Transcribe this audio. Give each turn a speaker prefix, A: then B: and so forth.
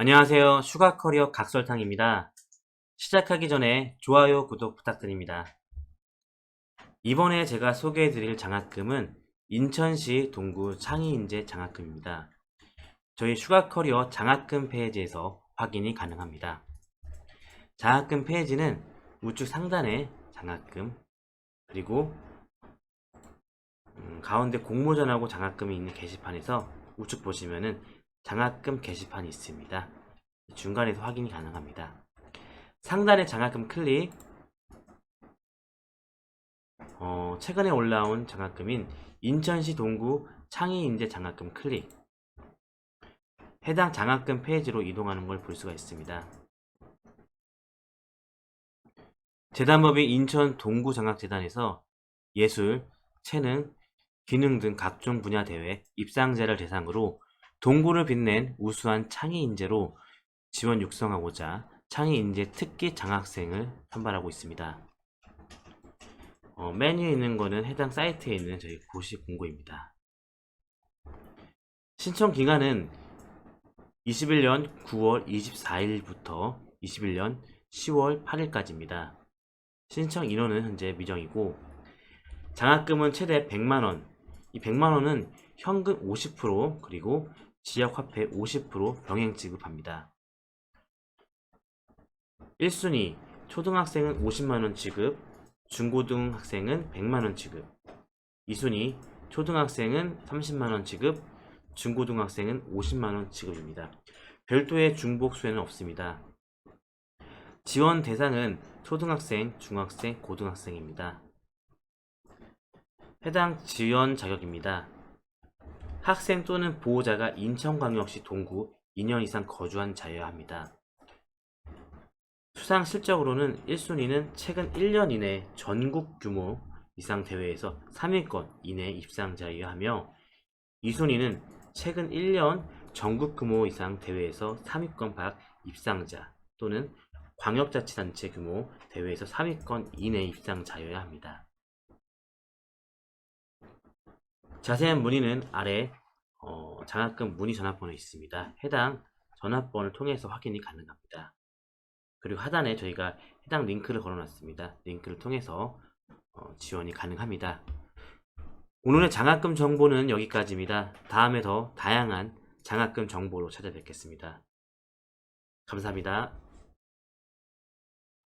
A: 안녕하세요. 슈가 커리어 각설탕입니다. 시작하기 전에 좋아요, 구독 부탁드립니다. 이번에 제가 소개해드릴 장학금은 인천시 동구 창의인재 장학금입니다. 저희 슈가 커리어 장학금 페이지에서 확인이 가능합니다. 장학금 페이지는 우측 상단에 장학금, 그리고 음, 가운데 공모전하고 장학금이 있는 게시판에서 우측 보시면은 장학금 게시판이 있습니다. 중간에서 확인이 가능합니다. 상단의 장학금 클릭, 어, 최근에 올라온 장학금인 인천시 동구 창의인재 장학금 클릭, 해당 장학금 페이지로 이동하는 걸 볼 수가 있습니다. 재단법인 인천 동구 장학재단에서 예술, 체능, 기능 등 각종 분야 대회 입상자를 대상으로 동구를 빛낸 우수한 창의 인재로 지원 육성하고자 창의 인재 특기 장학생을 선발하고 있습니다. 어, 맨 위에 있는 거는 해당 사이트에 있는 저희 고시 공고입니다. 신청 기간은 21년 9월 24일부터 21년 10월 8일까지입니다. 신청 인원은 현재 미정이고 장학금은 최대 100만원 이 100만원은 현금 50% 그리고 지역화폐 50% 병행 지급합니다. 1순위 초등학생은 50만원 지급 중고등학생은 100만원 지급 2순위 초등학생은 30만원 지급 중고등학생은 50만원 지급입니다. 별도의 중복수에는 없습니다. 지원 대상은 초등학생, 중학생, 고등학생입니다. 해당 지원 자격입니다. 학생 또는 보호자가 인천광역시 동구 2년 이상 거주한 자여야 합니다. 수상 실적으로는 1순위는 최근 1년 이내 전국 규모 이상 대회에서 3위권 이내 입상자여야 하며 2순위는 최근 1년 전국 규모 이상 대회에서 3위권 밖 입상자 또는 광역자치단체 규모 대회에서 3위권 이내 입상자여야 합니다. 자세한 문의는 아래 어, 장학금 문의 전화번호 있습니다. 해당 전화번호를 통해서 확인이 가능합니다. 그리고 하단에 저희가 해당 링크를 걸어놨습니다. 링크를 통해서 어, 지원이 가능합니다. 오늘의 장학금 정보는 여기까지입니다. 다음에 더 다양한 장학금 정보로 찾아뵙겠습니다. 감사합니다.